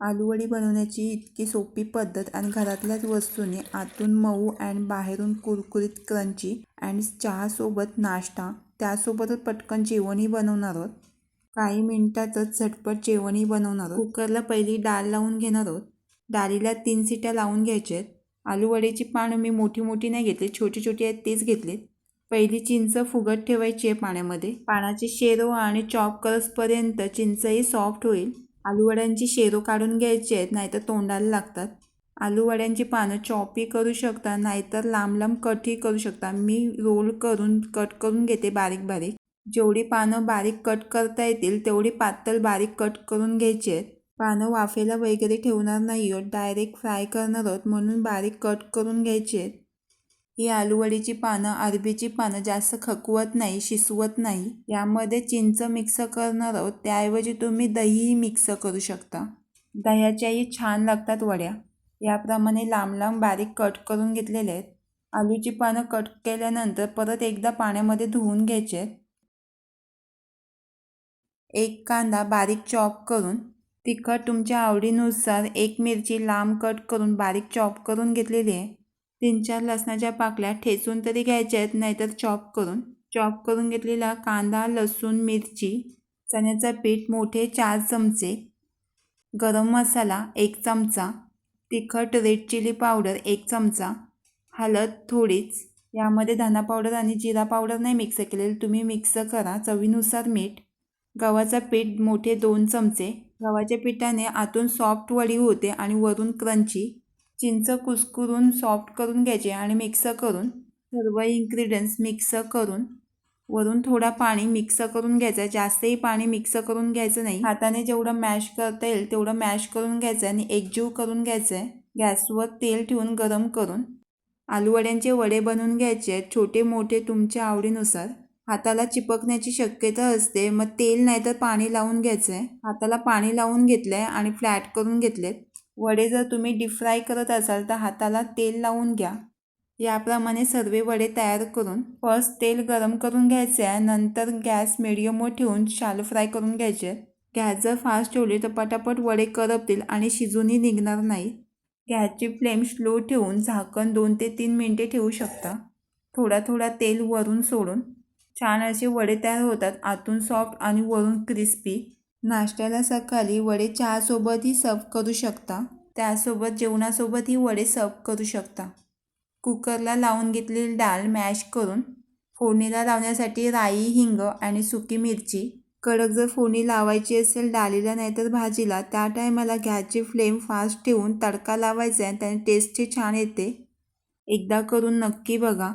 आलूवडी बनवण्याची इतकी सोपी पद्धत आणि घरातल्याच वस्तूने आतून मऊ अँड बाहेरून कुरकुरीत क्रंची अँड चहासोबत नाश्ता त्यासोबतच पटकन जेवणही बनवणार आहोत. काही मिनिटातच झटपट जेवणही बनवणार आहोत. कुकरला पहिली डाळ लावून घेणार आहोत. डाळीला तीन सिट्या लावून घ्यायच्या आहेत आलूवडीची पानं मी मोठी मोठी नाही घेतली छोटी छोटी आहेत तेच घेतलीत. पहिली चिंच फुगत ठेवायची आहे पाण्यामध्ये. पानाची शेरो आणि चॉप करसपर्यंत चिंचही सॉफ्ट होईल. आलूवड्यांची शेरो काढून घ्यायची आहेत नाहीतर तोंडाला लागतात. आलूवड्यांची पानं चॉपी करू शकता नाहीतर लांब लांब कटही करू शकता. मी रोल करून कट करून घेते बारीक बारीक. जेवढी पानं बारीक कट करता येतील तेवढी पातळ बारीक कट करून घ्यायची आहेत. पानं वाफेला वगैरे ठेवणार नाही आहोत डायरेक्ट फ्राय करणार आहोत म्हणून बारीक कट करून घ्यायची आहेत. ही आलूवडीची पानं अरबीची पानं जास्त खकवत नाही शिजवत नाही. यामध्ये चिंच मिक्स करणार आहोत. त्याऐवजी तुम्ही दहीही मिक्स करू शकता. दह्याच्याही छान लागतात वड्या. याप्रमाणे लांब लांब बारीक कट करून घेतलेले आहेत. आलूची पानं कट केल्यानंतर परत एकदा पाण्यामध्ये धुवून घ्यायचे आहेत. एक कांदा बारीक चॉप करून तिखट तुमच्या आवडीनुसार एक मिरची लांब कट करून बारीक चॉप करून घेतलेली आहे. तीन चार लसणाच्या पाकळ्या ठेचून तरी घ्यायच्या आहेत नाहीतर चॉप करून. चॉप करून घेतलेला कांदा लसूण मिरची चण्याचं पीठ मोठे चार चमचे गरम मसाला एक चमचा तिखट रेड चिली पावडर एक चमचा हळद थोडीच. यामध्ये धना पावडर आणि जिरा पावडर नाही मिक्स केलेलं तुम्ही मिक्स करा चवीनुसार मीठ. गव्हाचं पीठ मोठे दोन चमचे. गव्हाच्या पिठाने आतून सॉफ्ट वडी होते आणि वरून क्रंची चिंच कुस्करून सॉफ्ट करून घ्यायचे आणि मिक्स करून सर्व इन्ग्रेडियंट्स मिक्स करून वरून थोडा पाणी मिक्स करून घ्यायचं जास्तही पाणी मिक्स करून घ्यायचं नाही. हाताने जेवढं मॅश करता येईल तेवढं मॅश करून घ्यायचं आणि एकजीव करून घ्यायचं आहे. गॅसवर तेल ठेवून गरम करून आलूवड्यांचे वडे बनवून घ्यायचे आहेत छोटे मोठे तुमच्या आवडीनुसार. हाताला चिपकण्याची शक्यता असते. मग तेल नाही तर पाणी लावून घ्यायचं आहे. हाताला पाणी लावून घेतलं आहे आणि फ्लॅट करून घेतलेत. वडे जर तुम्ही डीप फ्राय करत असाल तर हाताला तेल लावून घ्या. याप्रमाणे सर्व वडे तयार करून फर्स्ट तेल गरम करून घ्यायचे आहे. नंतर गॅस मिडियमवर ठेवून शालो फ्राय करून घ्यायचे गॅस जर फास्ट ठेवली तर पटापट वडे करपतील आणि शिजूनही निघणार नाही. गॅसची फ्लेम स्लो ठेवून झाकण दोन ते तीन मिनटे ठेवू शकता. थोडा थोडा तेल वरून सोडून छान असे वडे तयार होतात. आतून सॉफ्ट आणि वरून क्रिस्पी नाश्त्याला सकाळी वडे चहासोबतही सर्व करू शकता. त्यासोबत जेवणासोबतही वडे सर्व करू शकता. कुकरला लावून घेतलेली डाळ मॅश करून फोडणीला लावण्यासाठी राई हिंग आणि सुकी मिरची. कडक जर फोडणी लावायची असेल डाळीला नाहीतर भाजीला त्या टायमाला गॅसची फ्लेम फास्ट ठेवून तडका लावायचा आहे त्याने टेस्टही छान येते. एकदा करून नक्की बघा.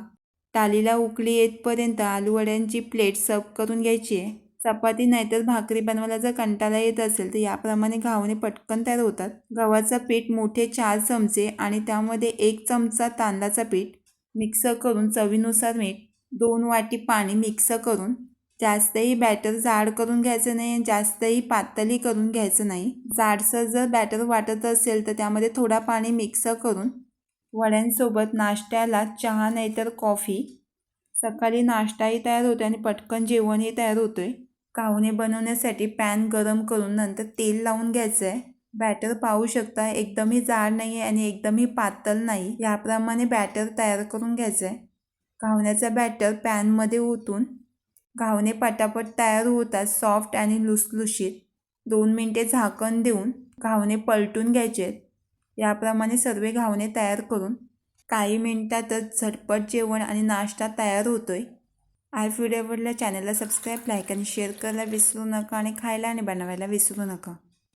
डाळीला उकळी येतपर्यंत आलूवड्यांची प्लेट सर्व करून घ्यायची आहे. चपाती नाहीतर भाकरी बनवायला जर कंटाळा येत असेल तर याप्रमाणे घावणे पटकन तयार होतात. गव्हाचं पीठ मोठे चार चमचे आणि त्यामध्ये एक चमचा तांदळाचं पीठ मिक्स करून चवीनुसार मीठ दोन वाटी पाणी मिक्स करून जास्तही बॅटर जाड करून घ्यायचं नाही जास्तही पातळी करून घ्यायचं नाही. जाडसर जर बॅटर वाटत असेल तर त्यामध्ये थोडा पाणी मिक्स करून वड्यांसोबत नाश्त्याला चहा नाहीतर कॉफी. सकाळी नाश्ताही तयार होतो आणि पटकन जेवणही तयार होतो आहे कावणे बनवण्यासाठी पॅन गरम करून नंतर तेल लावून घ्यायचं आहे बॅटर पाहू शकता एकदमही जाड नाही आहे आणि एकदमही पातळ नाही. याप्रमाणे बॅटर तयार करून घ्यायचं आहे घावण्याचा बॅटर पॅनमध्ये ओतून घावणे पटापट तयार होतात सॉफ्ट आणि लुसलुशीत. दोन मिनटे झाकण देऊन घावणे पलटून घ्यायचे. याप्रमाणे सर्व घावणे तयार करून काही मिनटातच झटपट जेवण आणि नाश्ता तयार होतोय. आय व्हिडिओ आवडल्या चॅनलला सबस्क्राईब लाईक आणि शेअर करायला विसरू नका आणि खायला आणि बनवायला विसरू नका.